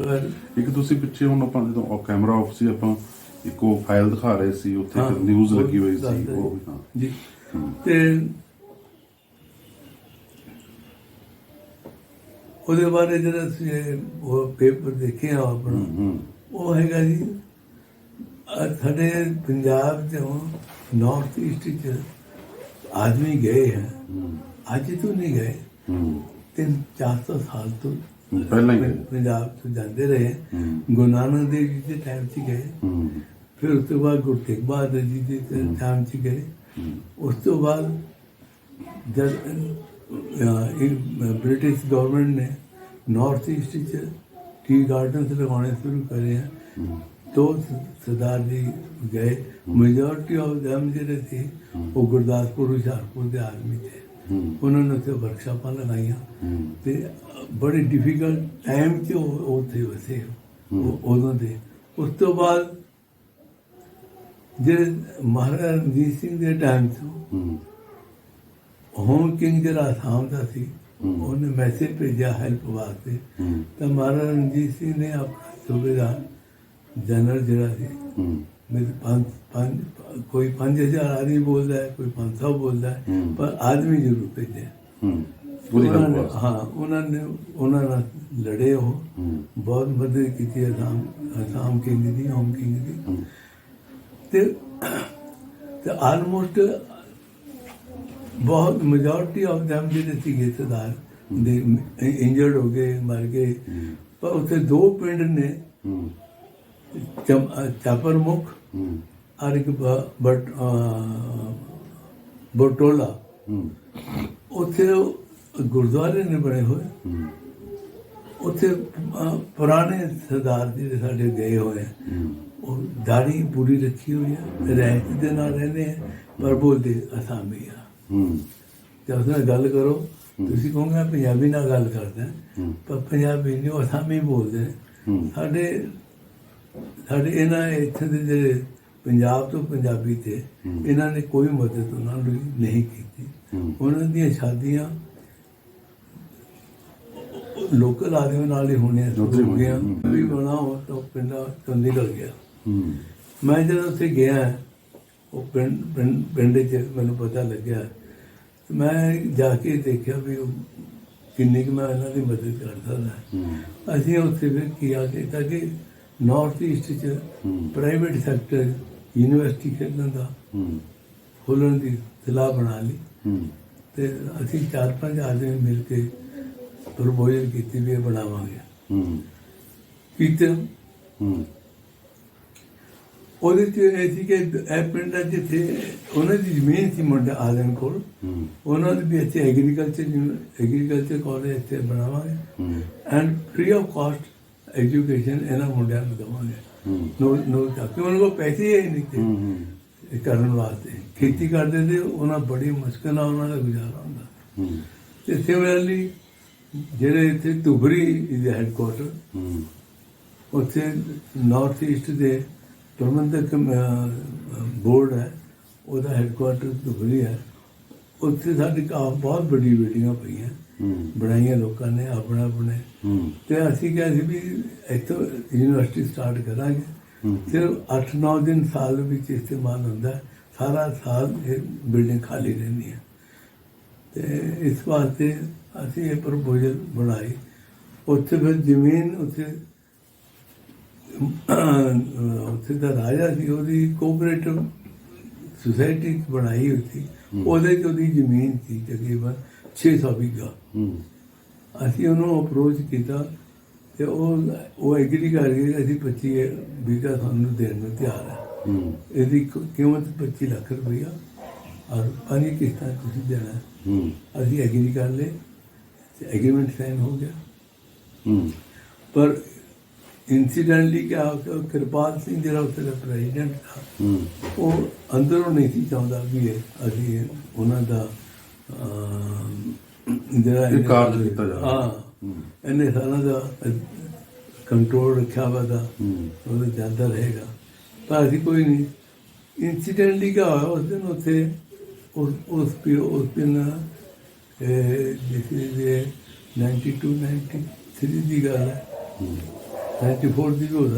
ਇੱਕ ਤੁਸੀਂ ਪਿੱਛੇ ਹੁਣ ਆਪਾਂ ਜਦੋਂ ਉਹ ਕੈਮਰਾ ਆਫ ਸੀ ਆਪਾਂ ਇੱਕ ਉਹ ਫਾਈਲ ਦਿਖਾ ਰਹੇ ਸੀ ਉੱਥੇ ਹਾਂ, ਨਿਊਜ਼ ਉਹ ਲੱਗੀ ਹੋਈ ਸੀ ਦੱਸਦੇ ਉਹ ਵੀ ਹਾਂ। ਜੀ। ਤੇ ਉਹਦੇ ਬਾਰੇ ਜਿਹੜਾ ਇਹ ਉਹ ਪੇਪਰ ਦੇਖਿਆ ਆਪਣਾ ਹੂੰ ਉਹ ਹੈਗਾ ਜੀ ਅਹ ਸਾਡੇ ਪੰਜਾਬ ਚੋਂ ਨਾਰਥ ਈਸਟ ਚ ਆਦਮੀ ਗਏ ਹੈ। ਅੱਜ ਤੋਂ ਨਹੀਂ ਗਏ। ਹੂੰ। ਤਿੰਨ ਚਾਰ ਸੌ ਸਾਲ ਤੋਂ ਪਹਿਲਾਂ ਹੀ ਗਏ। ਪੰਜਾਬ ਤੋਂ ਜਾਂਦੇ ਰਹੇ। ਗੁਰੂ ਨਾਨਕ ਦੇਵ ਜੀ ਦੇ ਟਾਈਮ 'ਚ ਗਏ। ਹੂੰ। ਫਿਰ ਉਸ ਤੋਂ ਬਾਅਦ ਗੁਰੂ ਤੇਗ ਬਹਾਦਰ ਜੀ ਦੇ ਟਾਈਮ 'ਚ ਗਏ। ਉਸ ਤੋਂ ਬਾਅਦ ਜਦ ਅਹ, ਇਹ ਬ੍ਰਿਟਿਸ਼ ਗਵਰਨਮੈਂਟ ਨੇ ਨਾਰਥ ਈਸਟ ਚ ਟੀ ਗਾਰਡਨਸ ਲਗਾਉਣੇ ਸ਼ੁਰੂ ਕਰੇ ਆ। ਸ- ਸਰਦਾਰ ਜੀ ਗਏ। ਮੈਜੋਰਟੀ ਆਫ them ਜਿਹੜੇ ਸੀ ਉਹ ਗੁਰਦਾਸਪੁਰ ਹੁਸ਼ਿਆਰਪੁਰ ਦੇ ਆਦਮੀ ਸੀ। ਉਹਨਾਂ ਨੇ ਉੱਥੇ ਵਰਕਸ਼ਾਪਾਂ ਲਗਾਈਆਂ। ਤੇ ਬੜੇ ਡਿਫਿਕਲਟ ਟਾਈਮ ਉਹ ਉੱਥੇ ਵਸੇ। ਉਹ ਉਦੋਂ ਦੇ। ਉਸ ਤੋਂ ਬਾਅਦ ਜਿਹੜੇ ਮਹਾਰਾਜਾ ਰਣਜੀਤ ਸਿੰਘ ਦੇ ਟਾਈਮ ਹੂੰ। ਹੋਮ ਕਿੰਗ ਜਿਹੜਾ ਆਸਾਮ ਦਾ ਸੀ। ਉਹਨੇ ਮੈਸੇਜ ਭੇਜਿਆ ਹੈਲਪ ਵਾਸਤੇ। ਤਾਂ ਮਹਾਰਾਜਾ ਰਣਜੀਤ ਸਿੰਘ ਨੇ ਆਪਣਾ ਸੂਬੇਦਾਰ ਜਨਰਲ ਜਿਹੜਾ ਸੀ ਮੇਰੇ ਪੰਜ ਪੰਜ ਕੋਈ 5000 ਆਦਮੀ ਬੋਲਦਾ ਹੈ ਕੋਈ 500 ਬੋਲਦਾ ਹੈ। ਪਰ ਆਦਮੀ ਜ਼ਰੂਰ ਭੇਜਿਆ। ਹੂੰ ਪੂਰੀ ਹਾਂ ਉਹਨਾਂ ਨੇ ਉਹਨਾਂ ਨਾਲ ਲੜੇ ਉਹ। ਹੂੰ। ਬਹੁਤ ਮਦਦ ਕੀਤੀ ਅਸਾਮ ਅਸਾਮ ਕਿੰਗ ਦੀ ਹੋਮ ਕਿੰਗ ਦੀ। ਤੇ ਤੇ ਆਲਮੋਸਟ ਬਹੁਤ ਮੈਜੋਰਟੀ ਆਫ them ਜਿਹੜੇ ਸੀਗੇ ਸਰਦਾਰ ਦੇ ਇੰਜਰਡ ਹੋ ਗਏ ਮਰ ਗਏ। ਪਰ ਉੱਥੇ ਦੋ ਪਿੰਡ ਨੇ। ਚਾਪਰਮੁਖ ਬ- ਬਟ ਬਟੋਲਾ ਉੱਥੇ ਗੁਰਦੁਆਰੇ ਨੇ ਬਣੇ ਹੋਏ ਉੱਥੇ ਪੁਰਾਣੇ ਸਰਦਾਰ ਜਿਹੜੇ ਸਾਡੇ ਗਏ ਹੋਏ ਉਹ ਦਾੜੀ ਪੂਰੀ ਰੱਖੀ ਹੋਈ ਹੈ ਰਹਿਤ ਦੇ ਨਾਲ ਰਹਿੰਦੇ ਆ ਪਰ ਬੋਲਦੇ ਅਸਾਮੀ ਆ ਹੂੰ ਜਦ ਉਸ ਨਾਲ ਗੱਲ ਕਰੋ ਤੁਸੀਂ ਕਹੋਗੇ ਪੰਜਾਬੀ ਨਾਲ ਗੱਲ ਕਰਦਾ ਪਰ ਪੰਜਾਬੀ ਨਹੀਂ ਉਹ ਅਸਾਮੀ ਬੋਲਦੇ ਸਾਡੇ ਸਾਡੇ ਇਹਨਾਂ ਇੱਥੇ ਦੇ ਜਿਹੜੇ ਪੰਜਾਬ ਤੋਂ ਪੰਜਾਬੀ ਤੇ ਇਹਨਾਂ ਨੇ ਕੋਈ ਮਦਦ ਉਹਨਾਂ ਨੂੰ ਨਹੀਂ ਕੀਤੀ। ਹੂੰ। ਉਹਨਾਂ ਦੀਆਂ ਸ਼ਾਦੀਆਂ ਲੋਕਲ ਆਦਮੀ ਨਾਲ ਹੀ ਹੋਣੀਆਂ ਸ਼ੁਰੂ ਹੀ ਹੋ ਹੋਣੀਆਂ। ਵੀ ਬਣਾ ਉਹ ਤਾਂ ਪਿੰਡਾਂ ਤੋਂ ਨਿਕਲ ਗਿਆ। ਹੂੰ। ਮੈਂ ਜਦੋਂ ਉੱਥੇ ਗਿਆ ਉਹ ਪਿੰਡ ਪਿੰਡ 'ਚ ਮੈਨੂੰ ਪਤਾ ਲੱਗਿਆ। ਮੈਂ ਜਾ ਕੇ ਦੇਖਿਆ ਵੀ ਉਹ ਕਿੰਨੀ ਕੁ ਮੈਂ ਇਹਨਾਂ ਦੀ ਮਦਦ ਕਰ ਸਕਦਾ ਹੂੰ। ਅਸੀਂ ਉੱਥੇ ਫਿਰ ਕੀ ਆ ਕੇ ਤਾਂ ਕਿ ਨਾਰਥ ਈਸਟ 'ਚ ਪ੍ਰਾਈਵੇਟ ਸੈਕਟਰ ਯੂਨੀਵਰਸਿਟੀ ਖੇਡਣ ਦਾ ਹੂੰ। ਖੋਲ੍ਹਣ ਦੀ ਸਲਾਹ ਬਣਾ ਲਈ। ਤੇ ਅਸੀਂ ਚਾਰ ਪੰਜ ਆਦਮੀ ਮਿਲ ਕੇ ਪ੍ਰਪੋਜ਼ਲ ਕੀਤੀ ਵੀ ਬਣਾਵਾਂਗੇ। ਹੂੰ। ਕੀਤੇ ਹੂੰ। ਉਹਦੇ ਚ ਇਹ ਸੀ ਕਿ ਇਹ ਪਿੰਡਾਂ ਜਿੱਥੇ ਉਹਨਾਂ ਦੀ ਜ਼ਮੀਨ ਸੀ ਮੁੰਡਾ ਆਦਮ ਕੋਲ। ਉਹਨਾਂ ਦੇ ਵੀ ਇੱਥੇ ਐਗਰੀਕਲਚਰ ਐਗਰੀਕਲਚਰ ਕਾਲਜ ਇੱਥੇ ਬਣਾਵਾਂਗੇ। And free of cost education ਇਹਨਾਂ ਮੁੰਡਿਆਂ ਨੂੰ ਦੇਵਾਂਗੇ। ਨੋ ਨੋ ਕਿ ਉਹਨਾਂ ਕੋਲ ਪੈਸੇ ਹੀ ਨਹੀਂ ਤੇ ਹੂੰ ਹੂੰ। ਇਹ ਕਰਨ ਵਾਸਤੇ। ਖੇਤੀ ਕਰਦੇ ਤੇ ਉਹਨਾਂ ਬੜੀ ਮੁਸ਼ਕਲ ਨਾਲ ਉਹਨਾਂ ਦਾ ਗੁਜ਼ਾਰਾ ਹੁੰਦਾ। ਹੂੰ। ਤੇ ਸਿਮਿਲਰਲੀ ਜਿਹੜੇ ਇੱਥੇ ਧੁਬਰੀ ਇਜ਼ ਹੈਡਕੁਆਟਰ ਹੂੰ। ਉੱਥੇ ਨਾਰਥ ਈਸਟ ਦੇ ਪ੍ਰਬੰਧਕ ਬੋਰਡ ਹੈ ਉਹਦਾ ਹੈਡਕੁਆਟਰ ਧੁਬਰੀ ਹੈ। ਉੱਥੇ ਸਾਡੀ ਕਾ ਬਹੁਤ ਵੱਡੀ ਬਿਲਡਿੰਗਾਂ ਪਈਆਂ। ਬਣਾਈਆਂ ਲੋਕਾਂ ਨੇ ਆਪਣਾ ਆਪਣੇ। ਤੇ ਅਸੀਂ ਕਿਹਾ ਸੀ ਵੀ ਇੱਥੋਂ ਯੂਨੀਵਰਸਿਟੀ ਸਟਾਰਟ ਕਰਾਂਗੇ। ਸਿਰਫ 8-9 ਦਿਨ ਸਾਲ ਵਿੱਚ ਇਸਤੇਮਾਲ ਹੁੰਦਾ। ਸਾਰਾ ਸਾਲ ਇਹ ਬਿਲਡਿੰਗ ਖਾਲੀ ਰਹਿੰਦੀ ਹੈ। ਤੇ ਇਸ ਵਾਸਤੇ ਅਸੀਂ ਇਹ ਪ੍ਰਪੋਜ਼ਲ ਬਣਾਈ। ਉੱਥੇ ਫਿਰ ਜ਼ਮੀਨ ਉੱਥੇ ਉੱਥੇ ਦਾ ਰਾਜਾ ਸੀ ਉਹਦੀ ਕੋਆਪਰੇਟਿਵ ਸੁਸਾਇਟੀ ਬਣਾਈ ਹੋਈ ਸੀ। ਉਹਦੇ 'ਚ ਉਹਦੀ ਜ਼ਮੀਨ ਸੀ ਤਕਰੀਬਨ। 600 ਵਿਗਾ ਅਸੀਂ ਉਹਨੂੰ ਅਪਰੋਚ ਕੀਤਾ ਤੇ ਉਹ ਉਹ ਐਗਰੀ ਕਰ ਗਏ ਅਸੀਂ 25 ਵਿਗਾ ਤੁਹਾਨੂੰ ਦੇਣ ਨੂੰ ਤਿਆਰ ਹੈ। ਇਹਦੀ ਕੀਮਤ 25 ਲੱਖ ਰੁਪਈਆ ਔਰ ਪੰਜ ਕਿਸ਼ਤਾਂ ਤੁਸੀਂ ਦੇਣਾ। ਅਸੀਂ ਐਗਰੀ ਕਰ ਲਏ ਤੇ ਐਗਰੀਮੈਂਟ ਸਾਈਨ ਹੋ ਗਿਆ। ਪਰ ਕਿਰਪਾਲ ਸਿੰਘ ਜਿਹੜਾ ਉੱਥੇ ਦਾ ਪ੍ਰੈਜ਼ੀਡੈਂਟ ਸੀ ਹੂੰ। ਉਹ ਅੰਦਰੋਂ ਨਹੀਂ ਸੀ ਚਾਹੁੰਦਾ ਜਿਹੜਾ ਇਹ ਕਾਰਜ ਕੀਤਾ ਜਾਵੇ। ਹਾਂ ਹੂੰ। ਇਹਨੇ ਸਾਲਾਂ ਦਾ ਕੰਟਰੋਲ ਰੱਖਿਆ ਵਾ ਦਾ ਉਹ ਜਾਂਦਾ ਰਹੇਗਾ। ਪਰ ਅਸੀਂ ਕੋਈ ਨਹੀਂ। ਇਨਸੀਡੈਂਟਲੀ ਕਿਆ ਹੋਇਆ ਉਸ ਦਿਨ ਉੱਥੇ ਉਸ ਉਸ ਪੀ ਉਸ ਦਿਨ ਜਿਸ ਦੇ 92 93 ਦੀ ਗੱਲ ਹੈ। ਹੂੰ। 94 ਦੀ ਵੀ ਹੋ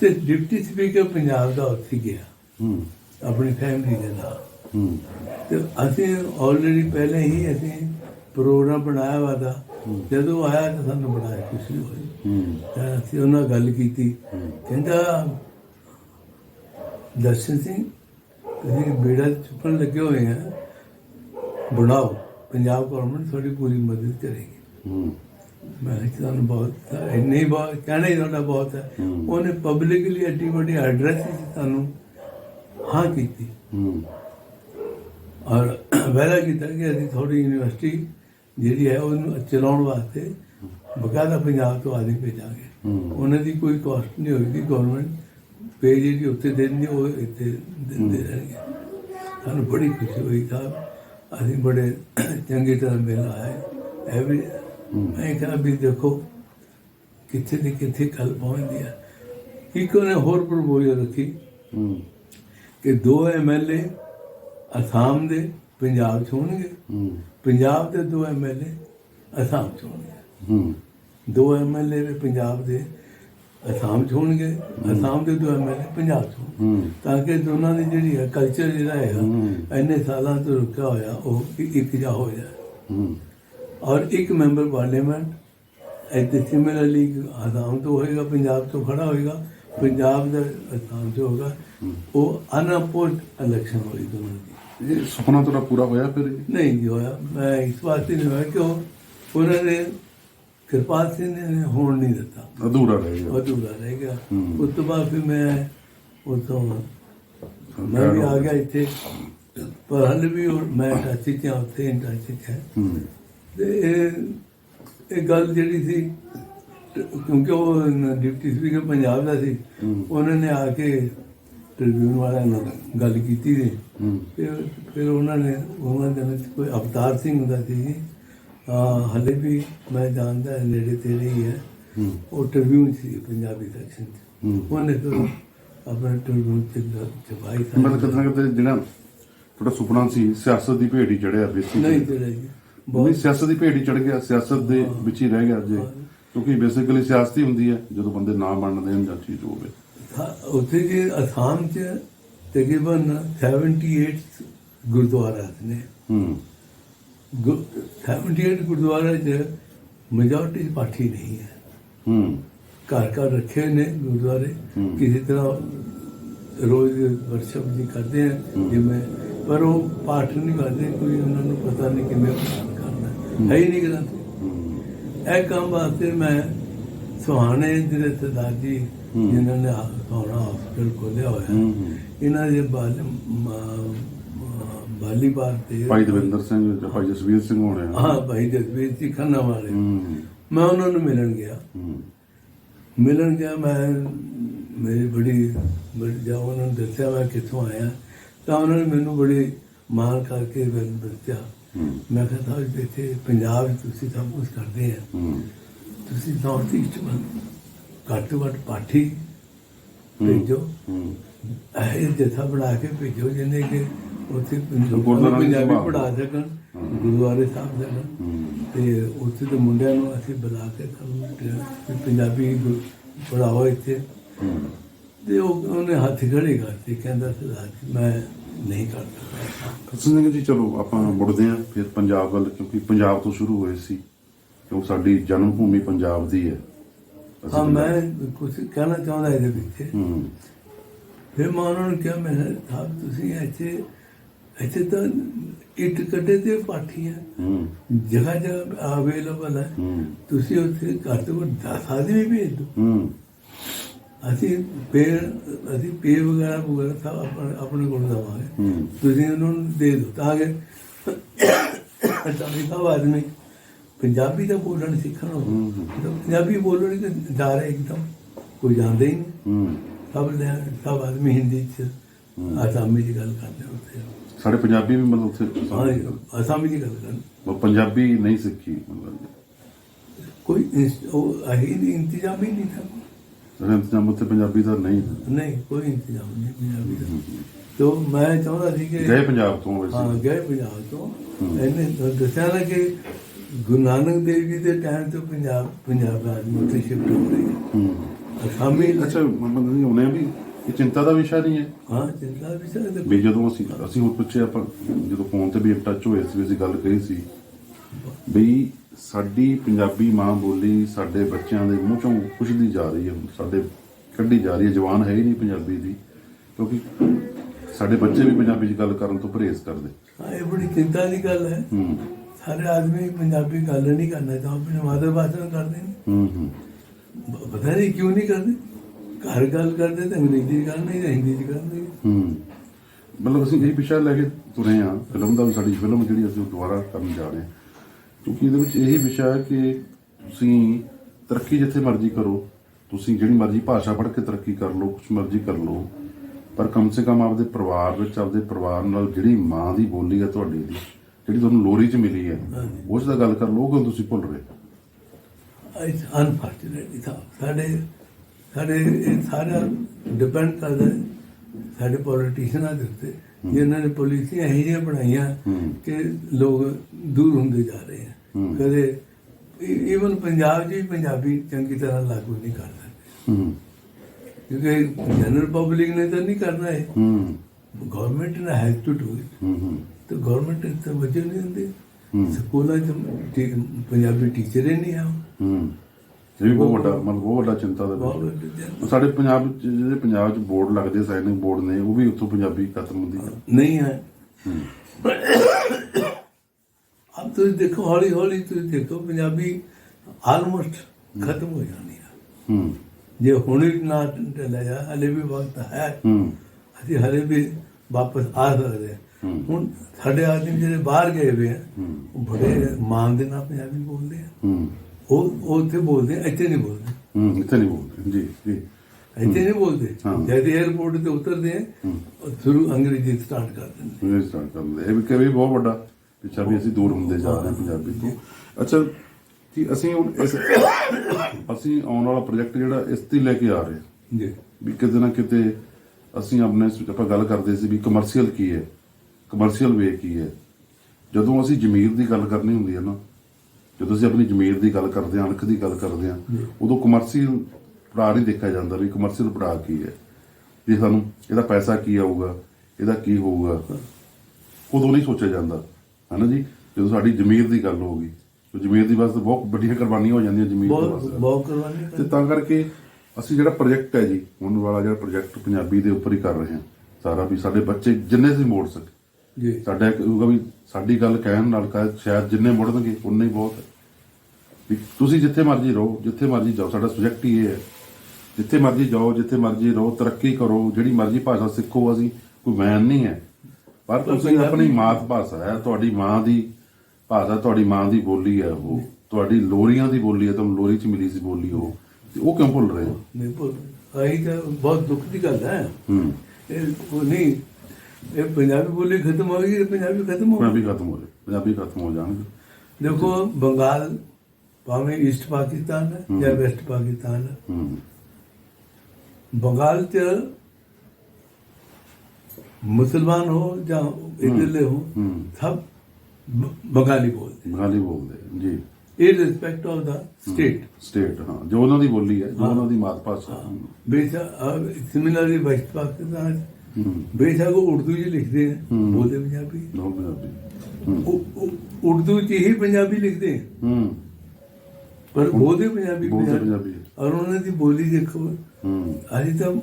ਤੇ ਡਿਪਟੀ ਸਪੀਕਰ ਪੰਜਾਬ ਦਾ ਉੱਥੇ ਗਿਆ। ਹੂੰ। ਆਪਣੀ ਫੈਮਿਲੀ ਦੇ ਨਾਲ। ਤੇ ਅਸੀਂ ਆਲਰੇਡੀ ਪਹਿਲੇ ਹੀ ਅਸੀਂ ਪ੍ਰੋਗਰਾਮ ਬਣਾਇਆ ਵਾ ਦਾ। ਜਦੋਂ ਆਇਆ ਤਾਂ ਸਾਨੂੰ ਬੜਾ ਖੁਸ਼ੀ ਹੋਈ ਹੂੰ। ਤਾਂ ਅਸੀਂ ਉਹਨਾਂ ਨਾਲ ਗੱਲ ਕੀਤੀ। ਕਹਿੰਦਾ ਦਰਸ਼ਨ ਸਿੰਘ ਤੁਸੀਂ ਬੇੜਾ ਚੁੱਕਣ ਲੱਗੇ ਹੋਏ ਆ। ਬਣਾਓ। ਪੰਜਾਬ ਗਵਰਨਮੈਂਟ ਤੁਹਾਡੀ ਪੂਰੀ ਮਦਦ ਕਰੇਗੀ। ਮੈਂ ਕਿਹਾ ਤੁਹਾਨੂੰ ਬਹੁਤ ਇੰਨੇ ਬਹੁਤ ਕਹਿਣਾ ਹੀ ਤੁਹਾਡਾ ਬਹੁਤ ਹੈ। ਉਹਨੇ ਪਬਲਿਕਲੀ ਐਡੀ ਵੱਡੀ ਐਡਰੈਸ ਤੁਹਾਨੂੰ ਹਾਂ ਕੀਤੀ। ਹੂੰ। ਔਰ ਵਾਅਦਾ ਕੀਤਾ ਕਿ ਅਸੀਂ ਥੋੜੀ ਯੂਨੀਵਰਸਿਟੀ ਜਿਹੜੀ ਹੈ ਉਹਨੂੰ ਚਲਾਉਣ ਵਾਸਤੇ ਬਕਾਇਦਾ ਪੰਜਾਬ ਤੋਂ ਆਦਮੀ ਭੇਜਾਂਗੇ। ਹੂੰ। ਉਹਨਾਂ ਦੀ ਕੋਈ ਕਾਸਟ ਨਹੀਂ ਹੋਏਗੀ ਗਵਰਨਮੈਂਟ ਪੇ ਜਿਹੜੀ ਉੱਥੇ ਦੇਣੀ ਉਹ ਇੱਥੇ ਦਿੰਦੇ ਰਹਿਣਗੇ। ਸਾਨੂੰ ਬੜੀ ਖੁਸ਼ੀ ਹੋਈ ਸਾਹਿਬ ਅਸੀਂ ਬੜੇ ਚੰਗੀ ਤਰ੍ਹਾਂ ਮਿਲ ਇਹ ਵੀ ਮੈਂ ਕਿਹਾ ਵੀ ਦੇਖੋ ਕਿੱਥੇ ਦੀ ਕਿੱਥੇ ਕੱਲ ਪਹੁੰਚਦੀ ਹੈ ਇੱਕ ਉਹਨੇ ਹੋਰ ਪ੍ਰਪੋਜ਼ਲ ਰੱਖੀ ਹੂੰ। ਕਿ ਦੋ ਐਮਐਲਏ ਅਸਾਮ ਦੇ ਪੰਜਾਬ ਚ ਹੋਣਗੇ। ਹੂੰ। ਪੰਜਾਬ ਦੇ ਦੋ ਐਮਐਲਏ ਅਸਾਮ ਚ ਹੋਣਗੇ। ਹੂੰ। ਦੋ ਐਮਐਲਏ ਵੀ ਪੰਜਾਬ ਦੇ ਅਸਾਮ ਚ ਹੋਣਗੇ ਅਸਾਮ ਦੇ ਦੋ ਐਮਐਲਏ ਪੰਜਾਬ ਚ ਤਾਂ ਕਿ ਦੋਨਾਂ ਦੀ ਜਿਹੜੀ ਹੈ ਕਲਚਰ ਜਿਹੜਾ ਹੂੰ। ਇੰਨੇ ਸਾਲਾਂ ਤੋਂ ਰੁਕਿਆ ਹੋਇਆ ਉਹ ਇੱਕ ਜਿਹਾ ਹੋ ਜਾਏ। ਹੂੰ। ਔਰ ਇੱਕ ਮੈਂਬਰ ਪਾਰਲੀਮੈਂਟ ਇੱਥੇ ਸਿਮਿਲਰਲੀ ਆਸਾਮ ਤੋਂ ਹੋਏਗਾ ਪੰਜਾਬ ਤੋਂ ਖੜਾ ਹੋਏਗਾ ਪੰਜਾਬ ਦਾ ਅਸਾਮ ਤੋਂ ਹੋਗਾ ਉਹ ਅਨਅਪੋਜ਼ਡ ਇਲੈਕਸ਼ਨ ਹੋਈ ਦੋਨਾਂ ਦੀ। ਇਹ ਸੁਪਨਾ ਤੁਹਾਡਾ ਪੂਰਾ ਹੋਇਆ ਫਿਰ? ਜੀ? ਨਹੀਂ ਜੀ ਹੋਇਆ। ਮੈਂ ਇਸ ਵਾਸਤੇ ਨਹੀਂ ਹੋਇਆ ਉਹਨਾਂ ਨੇ ਕਿਰਪਾਲ ਸਿੰਘ ਨੇ ਹੋਣ ਨਹੀਂ ਦਿੱਤਾ। ਅਧੂਰਾ ਰਹਿ ਗਿਆ। ਅਧੂਰਾ ਰਹਿ ਗਿਆ। ਹੂੰ। ਉਸ ਤੋਂ ਬਾਅਦ ਫਿਰ ਮੈਂ ਉਤੋਂ ਮੈਂ ਵੀ ਆ ਗਿਆ ਇੱਥੇ। ਪਰ ਹਾਲੇ ਵੀ ਉਹ- ਮੈਂ ਟੱਚ ਹਾਂ ਉੱਥੇ ਟੱਚ ਚ ਹੈ। ਹੂੰ। ਤੇ ਇਹ ਇਹ ਗੱਲ ਜਿਹੜੀ ਸੀ ਟ- ਕਿਉਂਕਿ ਉਹ ਡਿਪਟੀ ਸਪੀਕਰ ਪੰਜਾਬ ਦਾ ਸੀ ਹੂੰ। ਉਹਨਾਂ ਨੇ ਆ ਕੇ ਟ੍ਰਿਬਿਊਨ ਵਾਲਿਆਂ ਨਾਲ ਗੱਲ ਕੀਤੀ ਸੀ। ਫਿਰ ਫਿਰ ਉਹਨਾਂ ਨੇ ਉਹਨਾਂ ਦੇ ਵਿੱਚ ਕੋਈ ਅਵਤਾਰ ਸਿੰਘ ਹੁੰਦਾ ਸੀ ਹਲੇ ਵੀ ਮੈਂ ਜਾਣਦਾ ਨੇੜੇ ਤੇੜੇ ਹੀ ਹੈ। ਉਹ ਟ੍ਰਿਬਿਊਨ ਸੀ ਪੰਜਾਬੀ ਸੈਕਸ਼ਨ ਚ। ਉਹਨੇ ਫਿਰ ਆਪਣਾ ਟ੍ਰਿਬਿਊਨ ਚ ਚਵਾਈ ਮਤਲਬ ਕਿਤੇ ਨਾ ਕਿਤੇ ਜਿਹੜਾ ਤੁਹਾਡਾ ਸੁਪਨਾ ਸੀ ਸਿਆਸਤ ਦੀ ਭੇਟ ਹੀ ਚੜਿਆ ਬੇਸਿਕ ਨਹੀਂ ਚੜਿਆ ਬਹੁਤ ਸਿਆਸਤ ਦੀ ਭੇਟ ਹੀ ਚੜ ਗਿਆ ਸਿਆਸਤ ਦੇ ਵਿੱਚ ਹੀ ਰਹਿ ਗਿਆ ਜੇ। ਕਿਉਂਕਿ ਬੇਸਿਕਲੀ ਸਿਆਸਤ ਹੀ ਹੁੰਦੀ ਹੈ ਜਦੋਂ ਬੰਦੇ ਨਾ ਬਣਨ ਦੇਣ ਜਾਂ ਚੀਜ਼ ਹੋਵੇ ਉੱਥੇ ਜੀ ਅਸਾਮ ਚ ਤਕਰੀਬਨ 78 ਗੁਰਦੁਆਰਾ ਨੇ। ਹੂੰ। ਗੁ- 78 ਗੁਰਦੁਆਰਾ ਚ ਮੈਜੋਰਟੀ ਪਾਠੀ ਨਹੀਂ ਹੈ। ਹੂੰ। ਘਰ ਘਰ ਰੱਖੇ ਨੇ ਗੁਰਦੁਆਰੇ। ਕਿਸੇ ਤਰ੍ਹਾਂ ਰੋਜ਼ ਵਰਸ਼ਪ ਜੀ ਕਰਦੇ ਆ ਜਿਵੇਂ ਪਰ ਉਹ ਪਾਠ ਨਹੀਂ ਕਰਦੇ ਕੋਈ ਉਹਨਾਂ ਨੂੰ ਪਤਾ ਨਹੀਂ ਕਿਵੇਂ ਕਰਨਾ। ਹੈ। ਹੀ ਨਹੀਂ ਹੂੰ। ਇਹ ਕੰਮ ਵਾਸਤੇ ਮੈਂ ਸੁਹਾਣੇ ਜਿਹੜੇ ਸਰਦਾਰ ਜੀ। ਜਿਨ੍ਹਾਂ ਨੇ ਸੁਹਾਣਾ ਹਸਪੀਟਲ ਖੋਲਿਆ ਹੋਇਆ। ਇਹਨਾਂ ਦੇ ਬਾਲ ਬਾਲੀ ਬਾਰ ਤੇ ਭਾਈ ਦਵਿੰਦਰ ਸਿੰਘ ਜਾਂ ਭਾਈ ਜਸਵੀਰ ਸਿੰਘ ਹੋਣੇ ਆ। ਹਾਂ ਭਾਈ ਜਸਵੀਰ ਜੀ ਖੰਨਾ ਵਾਲੇ। ਮੈਂ ਉਹਨਾਂ ਨੂੰ ਮਿਲਣ ਗਿਆ। ਮਿਲਣ ਗਿਆ ਮੈਂ ਮੇਰੀ ਬੜੀ ਬੜੀ ਜਾ ਉਹਨਾਂ ਨੂੰ ਦੱਸਿਆ ਮੈਂ ਕਿੱਥੋਂ ਆਇਆ ਤਾਂ ਉਹਨਾਂ ਨੇ ਮੈਨੂੰ ਬੜੀ ਮਾਣ ਕਰਕੇ ਮੈਨੂੰ ਦੱਸਿਆ। ਮੈਂ ਕਿਹਾ ਸਾਹਿਬ ਇੱਥੇ ਪੰਜਾਬ 'ਚ ਤੁਸੀਂ ਸਭ ਕੁਝ ਕਰਦੇ ਆ। ਤੁਸੀਂ ਨਾਰਥ ਈਸਟ ਵੱਲ ਘੱਟ ਤੋਂ ਘੱਟ ਪਾਠੀ। ਭੇਜੋ। ਹੂੰ। ਇਹ ਜਥਾ ਬਣਾ ਕੇ ਭੇਜੋ ਜਿਹਨੇ ਕਿ ਉੱਥੇ ਦੀ ਪੰਜਾਬੀ। ਪੜਾ ਸਕਣ ਗੁਰਦੁਆਰੇ ਸਾਹਿਬ ਜਾਣ ਹੂੰ। ਤੇ ਉੱਥੇ ਦੇ ਮੁੰਡਿਆਂ ਨੂੰ ਅਸੀਂ ਬੁਲਾ ਕੇ ਸਾਨੂੰ ਪੰਜਾਬੀ ਪੜ੍ਹਾਓ ਇੱਥੇ। ਤੇ ਉਹ ਉਹਨੇ ਹੱਥ ਖੜੇ ਕਰਤੇ ਕਹਿੰਦਾ ਸਰਦਾਰ ਜੀ ਮੈਂ ਨਹੀਂ ਕਰ ਸਕਦਾ ਸਿੰਘ ਜੀ ਚਲੋ ਆਪਾਂ ਮੁੜਦੇ ਆਂ ਫਿਰ ਪੰਜਾਬ ਵੱਲ ਕਿਉਂਕਿ ਪੰਜਾਬ ਤੋਂ ਸ਼ੁਰੂ ਹੋਏ ਸੀ। ਕਿਉਂਕਿ ਸਾਡੀ ਜਨਮ ਭੂਮੀ ਪੰਜਾਬ ਦੀ ਹੈ। ਅਸੀਂ ਹਾਂ ਮੈਂ ਕੁਝ ਕਹਿਣਾ ਚਾਹੁੰਦਾ ਇਹਦੇ ਵਿੱਚ। ਹੂੰ। ਫਿਰ ਮੈਂ ਉਹਨਾਂ ਨੂੰ ਕਿਹਾ ਮੈਂ ਸਾਹਿਬ ਤੁਸੀਂ ਇੱਥੇ ਇੱਥੇ ਤਾਂ ਇੱਟ ਕੱਟੇ ਤੇ ਪਾਠੀ ਹੈ ਹੂੰ। ਜਗ੍ਹਾ ਜਗ੍ਹਾ ਅਵੇਲੇਬਲ ਹੈ ਹੂੰ। ਤੁਸੀਂ ਉੱਥੇ ਘੱਟ ਤੋਂ ਘੱਟ 10 ਆਦਮੀ ਭੇਜ ਦਿਓ। ਹੂੰ। ਅਸੀਂ ਪੇੜ ਅਸੀਂ ਪੇ ਵਗੈਰਾ ਵਗੈਰਾ ਸਭ ਆਪਣੇ ਆਪਣੇ ਕੋਲ ਦਵਾਂਗੇ। ਤੁਸੀਂ ਉਹਨਾਂ ਨੂੰ ਦੇ ਦਿਓ ਤਾਂ ਕਿ ਤਾਂ ਕਿ ਸਭ ਆਦਮੀ ਪੰਜਾਬੀ ਦਾ ਬੋਲਣ ਸਿੱਖਣ ਪੰਜਾਬੀ ਬੋਲਣ ਦੀ ਡਰ ਹੈ ਇੱਕਦਮ ਕੋਈ ਜਾਣਦਾ ਹੀ ਨਹੀਂ। ਸਭ ਲੈ ਸਭ ਆਦਮੀ ਹਿੰਦੀ ਚ ਆਸਾਮੀ ਦੀ ਗੱਲ ਕਰਦੇ ਹੁੰਦੇ ਸਾਡੇ ਪੰਜਾਬੀ ਵੀ ਮਤਲਬ ਉੱਥੇ ਹਾਂ ਆਸਾਮੀ ਦੀ ਗੱਲ ਕਰਦੇ। ਉਹ ਪੰਜਾਬੀ ਨਹੀਂ ਸਿੱਖੀ ਮਤਲਬ। ਕੋਈ ਉਹ ਨਹੀਂ ਇੰਤਜ਼ਾਮ ਹੀ ਨਹੀਂ ਥਾ ਜਿਹੜਾ ਇੰਤਜ਼ਾਮ ਉੱਥੇ ਪੰਜਾਬੀ ਦਾ ਨਹੀਂ ਨਹੀਂ ਕੋਈ ਇੰਤਜ਼ਾਮ ਨਹੀਂ ਪੰਜਾਬੀ ਦਾ। ਤੋ ਮੈਂ ਚਾਹੁੰਦਾ ਸੀ ਕਿ ਗਏ ਪੰਜਾਬ ਤੋਂ ਹਾਂ ਗਏ ਪੰਜਾਬ ਤੋਂ। ਇਹਨੇ ਦੱਸਿਆ ਨਾ ਕਿ ਗੁਰੂ ਨਾਨਕ ਦੇਵ ਜੀ ਦੇ ਟਾਈਮ ਤੋਂ ਪੰਜਾਬ ਪੰਜਾਬ ਦਾ ਆਦਮੀ ਉੱਥੇ ਸ਼ਿਫਟ ਹੋ ਰਹੀ ਹੈ। ਹੂੰ। ਅਸਾਮੀ ਅੱਛਾ ਮਤਲਬ ਇਹ ਹੋਣੇ ਵੀ ਇਹ ਚਿੰਤਾ ਦਾ ਵਿਸ਼ਾ ਨਹੀਂ ਹੈ? ਹਾਂ ਚਿੰਤਾ ਵੀ ਸਕਦੇ ਵੀ ਜਦੋਂ ਅਸੀਂ ਅਸੀਂ ਹੁਣ ਪਿੱਛੇ ਆਪਾਂ ਜਦੋਂ ਫੋਨ ਤੇ ਵੀ ਟੱਚ ਹੋਏ ਸੀ ਅਸੀਂ ਗੱਲ ਕਹੀ ਸੀ ਵੀ ਸਾਡੀ ਪੰਜਾਬੀ ਮਾਂ ਬੋਲੀ ਸਾਡੇ ਬੱਚਿਆਂ ਦੇ ਮੂੰਹ ਚੋਂ ਖੁਸ਼ਦੀ ਜਾ ਰਹੀ ਹੈ ਸਾਡੇ ਕੱਢੀ ਜਾ ਰਹੀ ਹੈ ਜਵਾਨ ਹੈ ਹੀ ਨਹੀਂ ਪੰਜਾਬੀ ਦੀ ਕਿਉਂਕਿ ਸਾਡੇ ਬੱਚੇ ਵੀ ਪੰਜਾਬੀ 'ਚ ਗੱਲ ਕਰਨ ਤੋਂ ਪਰਹੇਜ਼ ਕਰਦੇ। ਹਾਂ ਇਹ ਬੜੀ ਚਿੰਤਾ ਦੀ ਗੱਲ ਹੈ। ਹੂੰ। ਸਾਰੇ ਆਦਮੀ ਪੰਜਾਬੀ ਗੱਲ ਨਹੀਂ ਕਰਨਾ ਚਾਹੁੰਦੇ ਆਪਣੀ ਮਾਤਰ ਭਾਸ਼ਾ ਨਾਲ ਕਰਦੇ ਨੇ। ਹੂੰ ਹੂੰ। ਪਤਾ ਨਹੀਂ ਕਿਉਂ ਨਹੀਂ ਕਰਦੇ। ਘਰ ਗੱਲ ਕਰਦੇ ਤਾਂ ਅੰਗਰੇਜ਼ੀ ਕਰਦੇ ਜਾਂ ਹਿੰਦੀ ਚ ਕਰਦੇ। ਹੂੰ। ਮਤਲਬ ਅਸੀਂ ਇਹ ਵਿਸ਼ਾ ਲੈ ਕੇ ਤੁਰੇ ਆ ਫਿਲਮ ਦਾ ਵੀ ਸਾਡੀ ਫਿਲਮ ਜਿਹੜੀ ਅਸੀਂ ਦੁਬਾਰਾ ਕਰਨ ਜਾ ਰਹੇ ਹਾਂ। ਕਿਉਂਕਿ ਇਹਦੇ ਵਿੱਚ ਇਹ ਵਿਸ਼ਾ ਹੈ ਕਿ ਤੁਸੀਂ ਤਰੱਕੀ ਜਿੱਥੇ ਮਰਜ਼ੀ ਕਰੋ। ਤੁਸੀਂ ਜਿਹੜੀ ਮਰਜ਼ੀ ਭਾਸ਼ਾ ਪੜ੍ਹ ਕੇ ਤਰੱਕੀ ਕਰ ਲਓ ਕੁਝ ਮਰਜ਼ੀ ਕਰ ਲਓ। ਪਰ ਕਮ ਸੇ ਕਮ ਆਪਦੇ ਪਰਿਵਾਰ ਵਿੱਚ ਆਪਦੇ ਪਰਿਵਾਰ ਨਾਲ ਜਿਹੜੀ ਮਾਂ ਦੀ ਬੋਲੀ ਹੈ ਤੁਹਾਡੀ ਦੀ। ਜਿਹੜੀ ਤੁਹਾਨੂੰ ਲੋਰੀ 'ਚ ਮਿਲੀ ਹੈ ਉਸ ਦਾ ਗੱਲ ਕਰ ਲਓ ਉਹ ਤੁਸੀਂ ਭੁੱਲ ਰਹੇ ਇਟਸ ਅਨਫੋਰਚੂਨੇਟ ਇਥਾ ਸਾਡੇ ਸਾਡੇ ਇਹ ਸਾਰਾ ਡਿਪੈਂਡ ਕਰਦਾ ਹੈ ਸਾਡੇ ਪੋਲੀਟੀਸ਼ੀਅਨਾਂ ਦੇ ਉੱਤੇ ਜਿਨ੍ਹਾਂ ਨੇ ਪਾਲਿਸੀਆਂ ਇਹੋ ਜਿਹੀਆਂ ਬਣਾਈਆਂ ਹੂੰ। ਕਿ ਲੋਕ ਦੂਰ ਹੁੰਦੇ ਜਾ ਰਹੇ ਹੂੰ। ਹਨ ਕਦੇ ਈਵਨ ਪੰਜਾਬ 'ਚ ਵੀ ਪੰਜਾਬੀ ਚੰਗੀ ਤਰ੍ਹਾਂ ਲਾਗੂ ਨਹੀਂ ਕਰਦੇ ਹੂੰ। ਕਿਉਂਕਿ ਜਨਰਲ ਪਬਲਿਕ ਨੇ ਤਾਂ ਨਹੀਂ ਕਰਨਾ ਹੈ ਹੂੰ। ਗਵਰਨਮੈਂਟ ਨੇ ਹੈਜ਼ ਟੂ ਡੂ ਹੂੰ। ਤੇ ਗਵਰਨਮੈਂਟ ਇੱਥੇ ਵਜੇ ਨਹੀਂ ਦਿੰਦੀ। ਸਕੂਲਾਂ 'ਚ ਪੰਜਾਬੀ ਟੀਚਰ ਹੀ ਨਹੀਂ ਆ। ਹੂੰ। ਇਹ ਬਹੁਤ ਵੱਡਾ ਮਨ ਬਹੁਤ ਵੱਡਾ ਚਿੰਤਾ ਦਾ ਵਿਸ਼ਾ। ਸਾਡੇ ਪੰਜਾਬ ਜਿਹੜੇ ਪੰਜਾਬ 'ਚ ਬੋਰਡ ਲੱਗਦੇ ਸਾਈਨਿੰਗ ਬੋਰਡ ਨੇ ਉਹ ਵੀ ਉੱਥੋਂ ਪੰਜਾਬੀ ਖਤਮ ਹੁੰਦੀ ਨਹੀਂ ਹੈ। ਆਪ ਤੁਸੀਂ ਦੇਖੋ ਹੌਲੀ ਹੌਲੀ ਤੁਸੀਂ ਦੇਖੋ ਪੰਜਾਬੀ ਆਲਮੋਸਟ ਖਤਮ ਹੋ ਜਾਣੀ ਹੈ ਹੂੰ। ਜੇ ਹੁਣ ਨਾ ਟਲਿਆ ਹਲੇ ਵੀ ਵਕਤ ਹੈ। ਹੂੰ। ਅਸੀਂ ਹਲੇ ਵੀ ਵਾਪਸ ਆ ਸਕਦੇ ਹਾਂ। ਹੁਣ ਸਾਡੇ ਆਦਮੀ ਜਿਹੜੇ ਬਾਹਰ ਗਏ ਹੋਏ ਆ। ਉਹ ਬੜੇ ਮਾਣ ਦੇ ਨਾਲ ਪੰਜਾਬੀ ਬੋਲਦੇ ਆ। ਹੂੰ। ਉਹ ਉਹ ਉੱਥੇ ਬੋਲਦੇ ਇੱਥੇ ਨਹੀਂ ਬੋਲਦੇ। ਹੂੰ ਇੱਥੇ ਨਹੀਂ ਬੋਲਦੇ। ਜੀ ਜੀ। ਇੱਥੇ ਨਹੀਂ ਬੋਲਦੇ। ਜਦ 에어ਪੋਰਟ ਤੇ ਉਤਰਦੇ ਆ ਸ਼ੁਰੂ ਅੰਗਰੇਜ਼ੀ ਸਟਾਰਟ ਕਰ ਦਿੰਦੇ ਇਹ ਸਟਾਰਟ ਕਰਦੇ ਇਹ ਵੀ ਕਿ ਵੀ ਬਹੁਤ ਵੱਡਾ ਪਿੱਛਾ ਵੀ ਅਸੀਂ ਦੂਰ ਹੁੰਦੇ ਜਾ ਰਹੇ ਪੰਜਾਬੀ ਤੋਂ। ਅੱਛਾ ਜੀ ਅਸੀਂ ਹੁਣ ਇਸ ਅਸੀਂ ਆਉਣ ਵਾਲਾ ਪ੍ਰੋਜੈਕਟ ਜਿਹੜਾ ਇਸ ਤੇ ਲੈ ਕੇ ਆ ਰਹੇ ਜੀ। ਵੀ ਕਿਤੇ ਨਾ ਕਿਤੇ ਅਸੀਂ ਆਪਣੇ ਆਪਾਂ ਗੱਲ ਕਰਦੇ ਸੀ ਵੀ ਕਮਰਸ਼ੀਅਲ ਕੀ ਹੈ। ਕਮਰਸ਼ੀਅਲ ਵੇ ਕੀ ਹੈ? ਜਦੋਂ ਅਸੀਂ ਜ਼ਮੀਰ ਦੀ ਗੱਲ ਕਰਨੀ ਹੁੰਦੀ ਹੈ ਨਾ ਜਦੋਂ ਅਸੀਂ ਆਪਣੀ ਜ਼ਮੀਰ ਦੀ ਗੱਲ ਕਰਦੇ ਹਾਂ ਅਣਖ ਦੀ ਗੱਲ ਕਰਦੇ ਹਾਂ ਉਦੋਂ ਕਮਰਸ਼ੀਅਲ ਪੜਾ ਨਹੀਂ ਦੇਖਿਆ ਜਾਂਦਾ ਵੀ ਕਮਰਸ਼ੀਅਲ ਪੜਾ ਕੀ ਹੈ। ਵੀ ਸਾਨੂੰ ਇਹਦਾ ਪੈਸਾ ਕੀ ਆਊਗਾ ਇਹਦਾ ਕੀ ਹੋਊਗਾ ਉਦੋਂ ਨਹੀਂ ਸੋਚਿਆ ਜਾਂਦਾ। ਹਨਾ ਜੀ? ਜਦੋਂ ਸਾਡੀ ਜ਼ਮੀਰ ਦੀ ਗੱਲ ਹੋਊਗੀ ਤੇ ਜ਼ਮੀਰ ਦੀ ਵਾਸਤੇ ਬਹੁਤ ਵੱਡੀਆਂ ਕੁਰਬਾਨੀਆਂ ਹੋ ਜਾਂਦੀਆਂ ਜ਼ਮੀਰ ਦੇ ਵਾਸਤੇ। ਬਹੁਤ ਕਰਵਾਨੀ ਤੇ ਤਾਂ ਕਰਕੇ ਅਸੀਂ ਜਿਹੜਾ ਪ੍ਰੋਜੈਕਟ ਹੈ ਜੀ ਹੁਣ ਵਾਲਾ ਜਿਹੜਾ ਪ੍ਰੋਜੈਕਟ ਪੰਜਾਬੀ ਦੇ ਉੱਪਰ ਹੀ ਕਰ ਰਹੇ ਹਾਂ ਸਾਰਾ ਵੀ ਸਾਡੇ ਬੱਚੇ ਜਿੰਨੇ ਸੀ ਮੋੜ ਸਕੇ। ਜੀ। ਸਾਡਾ ਇੱਕ ਹੋਊਗਾ ਵੀ ਸਾਡੀ ਗੱਲ ਕਹਿਣ ਨਾਲ ਕਾ ਸ਼ਾਇਦ ਜਿੰਨੇ ਮੁੜਨਗੇ ਉਨੇ ਹੀ ਬਹੁਤ ਹੈ। ਵੀ ਤੁਸੀਂ ਜਿੱਥੇ ਮਰਜ਼ੀ ਰਹੋ ਜਿੱਥੇ ਮਰਜ਼ੀ ਜਾਓ। ਸਾਡਾ ਪ੍ਰੋਜੈਕਟ ਹੀ ਇਹ ਹੈ। ਜਿੱਥੇ ਮਰਜ਼ੀ ਜਾਓ ਜਿੱਥੇ ਮਰਜ਼ੀ ਰਹੋ ਤਰੱਕੀ ਕਰੋ। ਜਿਹੜੀ ਮਰਜ਼ੀ ਭਾਸ਼ਾ ਸਿੱਖੋ ਅਸੀਂ ਕੋਈ ਮੈਨ ਨਹੀਂ ਹੈ। ਪਰ ਤੁਸੀਂ ਆਪਣੀ ਮਾਤ ਭਾਸ਼ਾ ਹੈ ਤੁਹਾਡੀ ਮਾਂ ਦੀ ਭਾਸ਼ਾ ਤੁਹਾਡੀ ਮਾਂ ਦੀ ਬੋਲੀ ਹੈ ਉਹ। ਤੁਹਾਡੀ ਲੋਰੀਆਂ ਦੀ ਬੋਲੀ ਹੈ ਤੁਹਾਨੂੰ ਲੋਰੀ ਚ ਮਿਲੀ ਸੀ ਬੋਲੀ ਉਹ। ਤੇ ਉਹ ਕਿਉਂ ਭੁੱਲ ਰਹੇ ਹੋ? ਨਹੀਂ ਭੁੱਲ ਆਹੀ ਤਾਂ ਬਹੁਤ ਦੁੱਖ ਦੀ ਗੱਲ ਹੈ। ਹੂੰ। ਇਹ ਨਹੀਂ ਇਹ ਪੰਜਾਬੀ ਬੋਲੀ ਖਤਮ ਹੋ ਗਈ ਪੰਜਾਬੀ ਖਤਮ ਹੋ ਗਈ। ਪੰਜਾਬੀ ਖਤਮ ਹੋ ਜਾਏ ਪੰਜਾਬੀ ਖਤਮ ਹੋ ਜਾਣਗੇ। ਦੇਖੋ ਬੰਗਾਲ ਭਾਵੇਂ ਈਸਟ ਪਾਕਿਸਤਾਨ ਹੈ ਜਾਂ ਵੈਸਟ ਪਾਕਿਸਤਾਨ ਹੈ। ਹੂੰ। ਬੰਗਾਲ ਚ ਮੁਸਲਮਾਨ ਹੋ ਜਾਂ ਇਧਰਲੇ ਹੋ ਹੂੰ। ਸਭ ਬ- ਬੰਗਾਲੀ ਬੋਲਦੇ ਬੰਗਾਲੀ ਬੋਲਦੇ ਜੀ। ਇਹ respect of the state state ਹਾਂ। ਜੋ ਉਹਨਾਂ ਦੀ ਬੋਲੀ ਹੈ ਜੋ ਉਹਨਾਂ ਦੀ ਮਾਤ ਭਾਸ਼ਾ ਬੇਸ਼ੱਕ ਸਿਮਿਲਰਲੀ ਵੈਸਟ ਪਾਕਿਸਤਾਨ ਬੇਸ਼ੱਕ ਉਹ ਉਰਦੂ ਚ ਲਿਖਦੇ ਹੂੰ। ਬੋਲਦੇ ਪੰਜਾਬੀ। ਨੋ ਪੰਜਾਬੀ। ਹੂੰ। ਉਹ- ਉਰਦੂ ਚ ਹੀ ਪੰਜਾਬੀ ਲਿਖਦੇ ਹੈ ਹੂੰ। ਪਰ ਬੋਲਦੇ ਪੰਜਾਬੀ ਔਰ ਉਹਨਾਂ ਦੀ ਬੋਲੀ ਦੇਖੋ ਹੂੰ। ਅਸੀਂ ਤਾਂ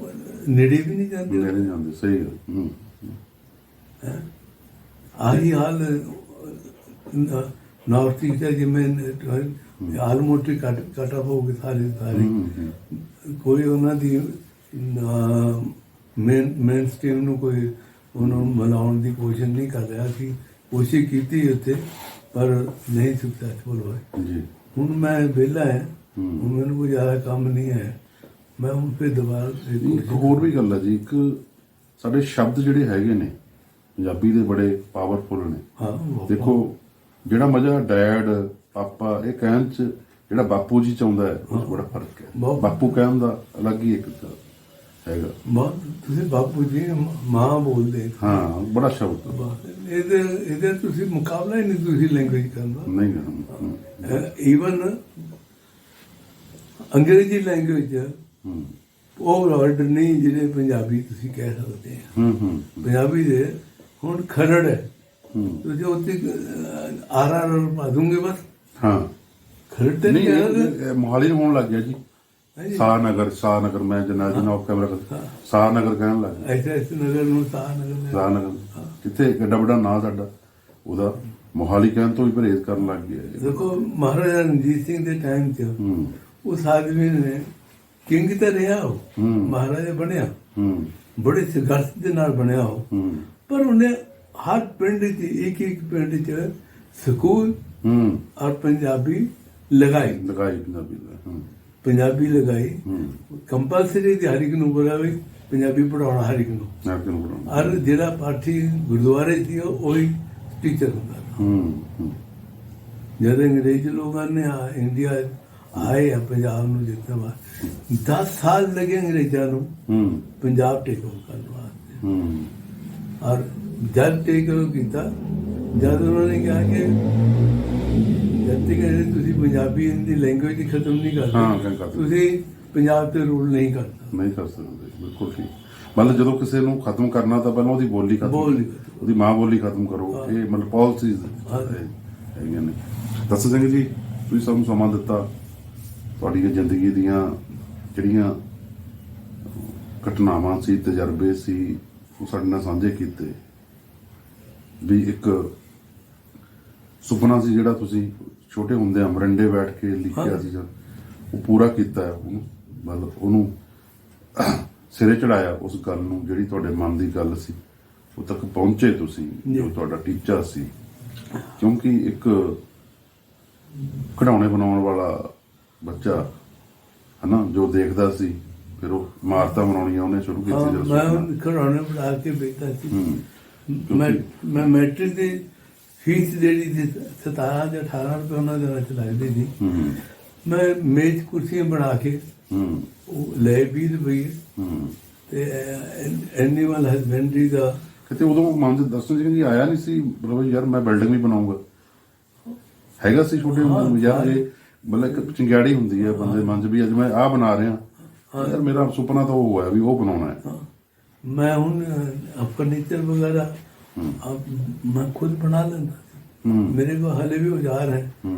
ਨੇੜੇ ਵੀ ਨਹੀਂ ਜਾਂਦੇ। ਮੇਰੇ ਜਾਂਦੇ ਸਹੀ ਹੂੰ। ਆਹੀ ਹਾਲ ਨਾਰਥ ਈਸਟ ਹੈ। ਜਿਵੇਂ ਆਲਮੋਸਟ ਕੱਟ ਕੱਟ ਹੋ ਗਏ ਸਾਰੇ ਸਾਰੇ। ਕੋਈ ਉਹਨਾਂ ਦੀ ਮੇਨ ਮੇਨ ਸਟ੍ਰੀਮ ਨੂੰ ਕੋਈ ਉਹਨਾਂ ਨੂੰ ਦੀ ਕੋਸ਼ਿਸ਼ ਨਹੀਂ ਕਰ ਰਿਹਾ ਸੀ। ਕੋਸ਼ਿਸ਼ ਕੀਤੀ ਉੱਥੇ ਪਰ ਨਹੀਂ ਸਕਸੈਸਫੁਲ ਹੋਏ। ਜੀ। ਹੁਣ ਮੈਂ ਵਿਹਲਾ ਹੈ। ਹੁਣ ਮੈਨੂੰ ਕੋਈ ਜ਼ਿਆਦਾ ਕੰਮ ਨਹੀਂ ਹੈ। ਮੈਂ ਹੁਣ ਫਿਰ ਦੁਬਾਰਾ ਇੱਕ ਹੋਰ ਵੀ ਗੱਲ ਹੈ ਜੀ ਇੱਕ ਸਾਡੇ ਸ਼ਬਦ ਜਿਹੜੇ ਹੈਗੇ ਨੇ ਪੰਜਾਬੀ ਦੇ ਬੜੇ ਪਾਵਰਫੁਲ ਨੇ। ਹਾਂ ਦੇਖੋ ਜਿਹੜਾ ਮਜ਼ਾ ਡੈਡ ਪਾਪਾ ਇਹ ਕਹਿਣ ਚ ਜਿਹੜਾ ਬਾਪੂ ਜੀ ਚਾਹੁੰਦਾ ਹੈ ਉਹ ਬੜਾ ਫ਼ਰਕ ਹੈ। ਬਾਪੂ ਕਹਿਣ ਦਾ ਅਲੱਗ ਹੀ ਇੱਕ ਹੈਗਾ। ਮਾਂ ਤੁਸੀਂ ਬਾਪੂ ਜੀ ਮਾਂ ਬੋਲਦੇ। ਹਾਂ ਬੜਾ ਸ਼ਬਦ। ਇਹਦੇ ਇਹਦੇ ਤੁਸੀਂ ਮੁਕਾਬਲਾ ਹੀ ਨਹੀਂ ਤੁਸੀਂ ਲੈਂਗੁਏਜ ਕਰਦਾ ਨਹੀਂ ਗਾ। ਇਵਨ ਅੰਗਰੇਜ਼ੀ ਲੈਂਗੁਏਜ ਹੂੰ। ਉਹ ਵਰਡ ਨਹੀਂ ਜਿਹੜੇ ਪੰਜਾਬੀ ਤੁਸੀਂ ਕਹਿ ਸਕਦੇ ਆ। ਹੂੰ ਹੂੰ ਪੰਜਾਬੀ ਦੇ ਹੁਣ ਖਰੜ ਹੈ। ਹੂੰ। ਤੁਸੀਂ ਉੱਥੇ ਆਰ ਆਰ ਪਾ ਦੂੰਗੇ ਬਸ। ਹਾਂ। ਖਰੜ ਤੇ ਨਹੀਂ ਮੋਹਾਲੀ ਨੂੰ ਹੋਣ ਲੱਗ ਗਿਆ ਜੀ। ਸਾਨਗਰ ਸਾਨਗਰ ਮੈਂ ਜਨਾ ਜਨਾ ਆਫ ਕੈਮਰਾ ਸਾਨਗਰ ਕਹਿਣ ਲੱਗ ਐਸੇ ਐਸੇ ਨਗਰ ਨੂੰ ਸਾਹ ਨਗਰ ਨੇ ਸਾਨਗਰ ਕਿੱਥੇ ਐਡਾ ਵੱਡਾ ਨਾਂ ਸਾਡਾ ਉਹਦਾ ਮੋਹਾਲੀ ਕਹਿਣ ਤੋਂ ਵੀ ਪਰਹੇਜ਼ ਕਰਨ ਲੱਗ ਗਿਆ। ਦੇਖੋ ਮਹਾਰਾਜਾ ਰਣਜੀਤ ਸਿੰਘ ਦੇ ਟਾਈਮ 'ਚ ਉਸ ਆਦਮੀ ਨੇ ਕਿੰਗ ਤਾਂ ਰਿਹਾ ਉਹ। ਮਹਾਰਾਜਾ ਬਣਿਆ। ਬੜੇ ਸੰਘਰਸ਼ ਦੇ ਨਾਲ ਬਣਿਆ ਉਹ। ਹੂੰ। ਪਰ ਉਹਨੇ ਹਰ ਪਿੰਡ 'ਚ ਇੱਕ ਇੱਕ ਪਿੰਡ 'ਚ ਸਕੂਲ ਔਰ ਪੰਜਾਬੀ ਲਗਾਈ। ਲਗਾਈ ਪੰਜਾਬੀ ਪੰਜਾਬੀ ਲਗਾਈ। ਹੂੰ। ਕੰਪਲਸਰੀ ਦੀ ਹਰ ਇੱਕ ਨੂੰ ਬੋਲਾ ਵੀ ਪੰਜਾਬੀ ਪੜਾਉਣਾ ਹਰ ਇੱਕ ਨੂੰ ਔਰ ਜਿਹੜਾ ਪਾਠੀ ਗੁਰਦੁਆਰੇ ਸੀ ਉਹ ਉਹੀ ਟੀਚਰ ਹੁੰਦਾ। ਹੂੰ ਹੂੰ। ਜਦ ਅੰਗਰੇਜ਼ ਲੋਕਾਂ ਨੇ ਆ ਇੰਡੀਆ ਆਏ ਆ ਪੰਜਾਬ ਨੂੰ ਜਿੱਤਣ ਵਾਸਤੇ। 10 ਸਾਲ ਲੱਗੇ ਅੰਗਰੇਜ਼ਾਂ ਨੂੰ ਹੂੰ। ਪੰਜਾਬ ਟੇਕ ਓਵਰ ਕਰਨ ਵਾਸਤੇ। ਹੂੰ। ਔਰ ਜਦ ਟੇਕ ਓਵਰ ਕੀਤਾ ਜਦ ਉਹਨਾਂ ਨੇ ਕਿਹਾ ਕਿ ਜਦ ਤੱਕ ਇਹ ਤੁਸੀਂ ਪੰਜਾਬੀ ਹਿੰਦੀ ਲੈਂਗੁਏਜ ਖਤਮ ਨਹੀਂ ਹਾਂ, ਕਰਦੇ ਕਰਦੇ? ਤੁਸੀਂ ਪੰਜਾਬ ਤੇ ਰੂਲ ਨਹੀਂ ਕਰਦਾ। ਨਹੀਂ ਕਰ ਸਕਦੇ ਬਿਲਕੁਲ ਠੀਕ। ਮਤਲਬ ਜਦੋਂ ਕਿਸੇ ਨੂੰ ਖਤਮ ਕਰਨਾ ਤਾਂ ਪਹਿਲਾਂ ਉਹਦੀ ਬੋਲੀ ਖਤਮ ਬੋਲੀ ਕਰੋ। ਉਹਦੀ ਮਾਂ ਬੋਲੀ ਖਤਮ ਕਰੋ। ਇਹ ਮਤਲਬ ਪਾਲਿਸੀਜ਼ ਹਾਂ। ਹੈਗੀਆਂ ਨੇ। ਦੱਸ ਸਿੰਘ ਜੀ ਤੁਸੀਂ ਸਾਨੂੰ ਸਮਾਂ ਦਿੱਤਾ। ਤੁਹਾਡੀ ਇਹ ਜ਼ਿੰਦਗੀ ਦੀਆਂ ਜਿਹੜੀਆਂ ਘਟਨਾਵਾਂ ਸੀ ਤਜਰਬੇ ਸੀ ਉਹ ਸਾਡੇ ਨਾਲ ਸਾਂਝੇ ਕੀਤੇ। ਵੀ ਇੱਕ ਸੁਪਨਾ ਸੀ ਜਿਹੜਾ ਤੁਸੀਂ ਛੋਟੇ ਹੁੰਦੇ ਅਮਰੰਡੇ ਬੈਠ ਕੇ ਲਿਖਿਆ। ਸੀ ਉਹ ਪੂਰਾ ਕੀਤਾ ਹੈ ਉਹਨੂੰ ਮਤਲਬ ਉਹਨੂੰ ਸਿਰੇ ਚੜਾਇਆ ਉਸ ਗੱਲ ਨੂੰ ਜਿਹੜੀ ਤੁਹਾਡੇ ਮਨ ਦੀ ਗੱਲ ਸੀ। ਉਹ ਤੱਕ ਪਹੁੰਚੇ ਤੁਸੀਂ ਜੋ। ਤੁਹਾਡਾ ਟੀਚਾ ਸੀ। ਕਿਉਂਕਿ ਇੱਕ ਖਿਡੌਣੇ ਬਣਾਉਣ ਵਾਲਾ ਬੱਚਾ ਹਨਾ ਜੋ ਦੇਖਦਾ ਸੀ ਫਿਰ ਉਹ ਇਮਾਰਤਾਂ ਬਣਾਉਣੀਆਂ ਉਹਨੇ ਸ਼ੁਰੂ ਕੀਤੀ ਜਦੋਂ ਮੈਂ ਘਰੋਂ ਬਣਾ ਕੇ ਬੈਠਾ ਸੀ। ਮੈਂ ਮੈਂ ਮੈਟ੍ਰਿਕ ਦੀ ਫੀਸ ਜਿਹੜੀ ਸੀ 17 ਜਾਂ 18 ਰੁਪਏ ਉਹਨਾਂ ਦੇ ਵਿੱਚ ਲੱਗਦੀ ਸੀ। ਹੂੰ ਮੈਂ ਮੇਜ਼ ਕੁਰਸੀਆਂ ਬਣਾ ਕੇ ਹੂੰ। ਉਹ ਲੈ 20 ਰੁਪਏ ਹੂੰ। ਤੇ ਐਨੀਮਲ ਹਸਬੈਂਡਰੀ ਦਾ ਕਿਤੇ ਉਦੋਂ ਚ ਦਰਸ਼ਨ ਸਿੰਘ ਜੀ ਆਇਆ ਨਹੀਂ ਸੀ। ਮਤਲਬ ਯਾਰ ਮੈਂ ਬਿਲਡਿੰਗ ਵੀ ਬਣਾਉਂਗਾ ਹੈਗਾ ਸੀ ਛੋਟੇ ਹੁੰਦੇ ਯਾਰ ਇਹ ਮਤਲਬ ਚਿੰਗਾੜੀ ਹੁੰਦੀ ਹੈ ਬੰਦੇ ਮਨ ਚ ਵੀ ਅੱਜ ਮੈਂ ਆਹ ਬਣਾ ਰਿਹਾ। ਯਾਰ ਮੇਰਾ ਸੁਪਨਾ ਤਾਂ ਉਹ ਹੈ ਵੀ ਉਹ ਬਣਾਉਣਾ ਹਾਂ, ਮੈਂ ਹੁਣ ਫਰਨੀਚਰ ਵਗੈਰਾ अब मैं खुद बना लेता था। ਹੂੰ मेरे को हले भी औजार है ਹੂੰ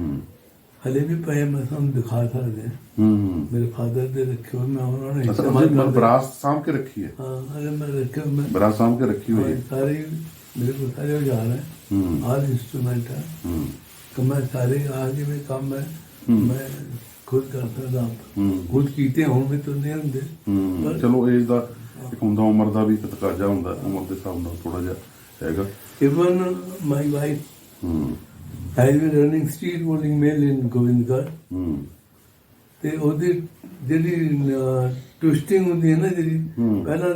हले भी पे मैं हम दिखा सकते हैं ਹੂੰ मेरे फादर ने रखे हुए मैं उन्होंने ਅੱਛਾ इस्तेमाल ਤੁਸੀਂ कर ਬਰਾਸ ਸਾਂਭ ਕੇ ਰੱਖੀ ਹੈ हाँ हले मैं रखे हुए मैं ਬਰਾਸ ਸਾਂਭ ਕੇ ਰੱਖੀ ਹੋਈ हाँ, ਹੈ सारे मेरे को सारे औजार हैं ਹੂੰ हर इंस्ट्रूमेंट है ਹੂੰ तो मैं सारे आगे में काम है मैं खुद करता था ਹੂੰ खुद कीते हूँ भी तो नहीं होंगे ਹੂੰ ਚਲੋ ਏਜ ਦਾ ਇੱਕ ਹੁੰਦਾ ਉਮਰ ਦਾ ਵੀ ਇੱਕ ਤਕਾਜ਼ਾ ਹੁੰਦਾ ਉਮਰ ਦੇ ਹਿਸਾਬ ਨਾਲ ਥੋੜਾ ਜਿਹਾ Very good. Even my wife mm. has been running street voting mill in Govindgarh. ਤੇ ਉਹਦੀ ਜਿਹੜੀ ਟਵਿਸਟਿੰਗ ਹੁੰਦੀ ਹੈ ਨਾ ਜਿਹੜੀ ਪਹਿਲਾਂ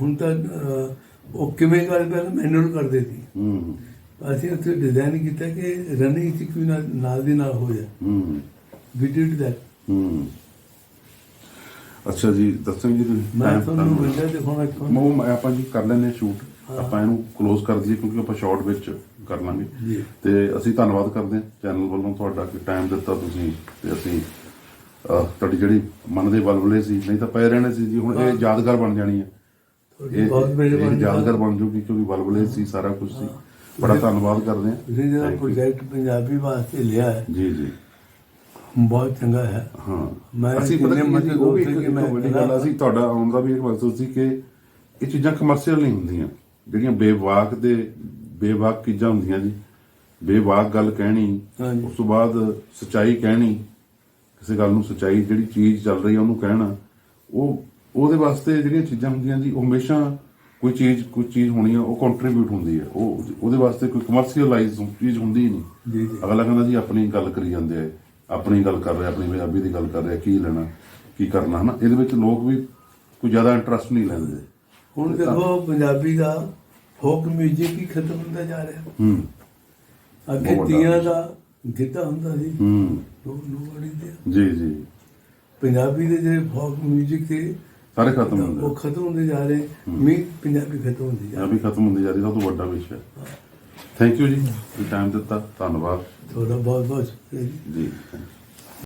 ਹੁਣ ਤਾਂ ਉਹ ਕਿਵੇਂ ਕਰ ਪਹਿਲਾਂ ਮੈਨੂਅਲ ਕਰਦੇ ਸੀ ਹੂੰ। ਅਸੀਂ ਉੱਥੇ ਡਿਜ਼ਾਈਨ ਕੀਤਾ ਕਿ ਰਨਿੰਗ ਚ ਕਿਉਂ ਨਾਲ ਦੀ ਨਾਲ ਹੋ ਜਾ ਹੂੰ। ਵੀ ਡਿਡ ਦੈਟ ਹੂੰ। ਅੱਛਾ ਜੀ ਦੱਸੋ ਜੀ। ਮੈਂ ਤੁਹਾਨੂੰ ਬੰਦਾ ਦਿਖਾਉਣਾ ਚਾਹੁੰਦਾ। ਮੈਂ ਆਪਾਂ ਜੀ ਕਰ ਲੈਨੇ ਸ਼ੂਟ ਆਪਾਂ ਇਹਨੂੰ ਕਲੋਜ਼ ਕਰ ਦਈਏ ਕਿਉਂਕਿ ਆਪਾਂ ਸ਼ਾਰਟ ਵਿੱਚ ਕਰ ਲਾਂਗੇ। ਤੇ ਅਸੀਂ ਧੰਨਵਾਦ ਕਰਦੇ ਹਾਂ ਚੈਨਲ ਵੱਲੋਂ ਤੁਹਾਡਾ ਕਿ ਟਾਈਮ ਦਿੱਤਾ ਤੁਸੀਂ ਤੇ ਅਸੀਂ ਤੁਹਾਡੀ ਜਿਹੜੀ ਮਨ ਦੇ ਬਲਬਲੇ ਸੀ ਨਹੀਂ ਤਾਂ ਪਏ ਰਹਿਣੇ ਸੀ ਜੀ ਹੁਣ ਇਹ ਯਾਦਗਾਰ ਬਣ ਜਾਣੀ ਹੈ। ਇਹ ਬਹੁਤ ਮਿਹਰਬਾਨੀ ਯਾਦਗਾਰ ਬਣ ਜੂਗੀ ਕਿਉਂਕਿ ਬਲਬਲੇ ਸੀ ਸਾਰਾ ਕੁਝ ਸੀ। ਬੜਾ ਧੰਨਵਾਦ ਕਰਦੇ ਹਾਂ। ਤੁਸੀਂ ਜਿਹੜਾ. ਪ੍ਰੋਜੈਕਟ ਪੰਜਾਬੀ ਵਾਸਤੇ ਲਿਆ ਹੈ ਜੀ ਜੀ। ਬਹੁਤ ਚੰਗਾ ਹੈ। ਹਾਂ। ਮੈਂ ਅਸੀਂ ਪਤਾ ਕੀ ਉਹ ਵੀ ਇੱਕ ਗੱਲ ਅਸੀਂ ਤੁਹਾਡਾ ਆਉਣ ਦਾ ਵੀ ਇੱਕ ਮਕਸਦ ਸੀ ਕਿ ਇਹ ਚੀਜ਼ਾਂ ਕਮਰਸ਼ੀਅਲ ਨਹੀਂ ਹੁੰਦੀਆਂ। ਜਿਹੜੀਆਂ ਬੇਵਾਕ ਦੇ ਬੇਵਾਕ ਚੀਜ਼ਾਂ ਹੁੰਦੀਆਂ ਜੀ ਬੇਵਾਕ ਗੱਲ ਕਹਿਣੀ ਹਾਂਜੀ। ਉਸ ਤੋਂ ਬਾਅਦ ਸਚਾਈ ਕਹਿਣੀ ਕਿਸੇ ਗੱਲ ਨੂੰ ਸਚਾਈ ਜਿਹੜੀ ਚੀਜ਼ ਚੱਲ ਰਹੀ ਹੈ ਉਹਨੂੰ ਕਹਿਣਾ ਉਹ ਉਹਦੇ ਵਾਸਤੇ ਜਿਹੜੀਆਂ ਚੀਜ਼ਾਂ ਹੁੰਦੀਆਂ ਜੀ ਉਹ ਹਮੇਸ਼ਾ ਕੋਈ ਚੀਜ਼ ਕੋਈ ਚੀਜ਼ ਹੋਣੀ ਆ ਉਹ ਕੰਟਰੀਬਿਊਟ ਹੁੰਦੀ ਹੈ ਉਹ ਉਹਦੇ ਵਾਸਤੇ ਕੋਈ ਕਮਰਸ਼ੀਅਲਾਈਜ਼ ਚੀਜ਼ ਹੁੰਦੀ ਹੀ ਨਹੀਂ। ਜੀ ਜੀ। ਅਗਲਾ ਕਹਿੰਦਾ ਜੀ ਆਪਣੀ ਗੱਲ ਕਰੀ ਜਾਂਦੇ ਆ ਆਪਣੀ ਗੱਲ ਕਰ ਰਿਹਾ ਆਪਣੀ ਪੰਜਾਬੀ ਦੀ ਗੱਲ ਕਰ ਰਿਹਾ ਕੀ ਲੈਣਾ ਕੀ ਕਰਨਾ ਹਨਾ? ਇਹਦੇ ਵਿੱਚ ਲੋਕ ਵੀ ਕੋਈ ਜ਼ਿਆਦਾ ਇੰਟਰਸਟ ਨਹੀਂ ਲੈਂਦੇ। ਹੁਣ ਦੇਖੋ ਪੰਜਾਬੀ ਦਾ ਫੋਕ 뮤직 ਹੀ ਖਤਮ ਹੁੰਦਾ ਜਾ ਰਿਹਾ ਹੂੰ ਅੱਗੇ ਬਹੁਤ ਤੀਆਂ ਦਾ ਗਿੱਧਾ ਹੁੰਦਾ ਸੀ ਹੂੰ ਲੋਕ ਲੋੜੀ ਦੇ ਜੀ ਜੀ ਪੰਜਾਬੀ ਦੇ ਜਿਹੜੇ ਫੋਕ 뮤직 ਸੀ ਸਾਰੇ ਖਤਮ ਹੁੰਦੇ ਉਹ ਖਤਮ ਹੁੰਦੇ ਜਾ ਰਹੇ ਮੀਤ ਪੰਜਾਬੀ ਖਤਮ ਹੁੰਦੀ ਜਾ ਆ ਵੀ ਖਤਮ ਹੁੰਦੀ ਜਾ ਰਹੀ ਸਭ ਤੋਂ ਵੱਡਾ ਵਿਸ਼ਾ ਥੈਂਕ ਯੂ ਜੀ ਟਾਈਮ ਦਿੱਤਾ ਧੰਨਵਾਦ ਤੁਹਾਡਾ ਬਹੁਤ ਬਹੁਤ ਸ਼ੁਕਰੀਆ ਜੀ ਜੀ thank you.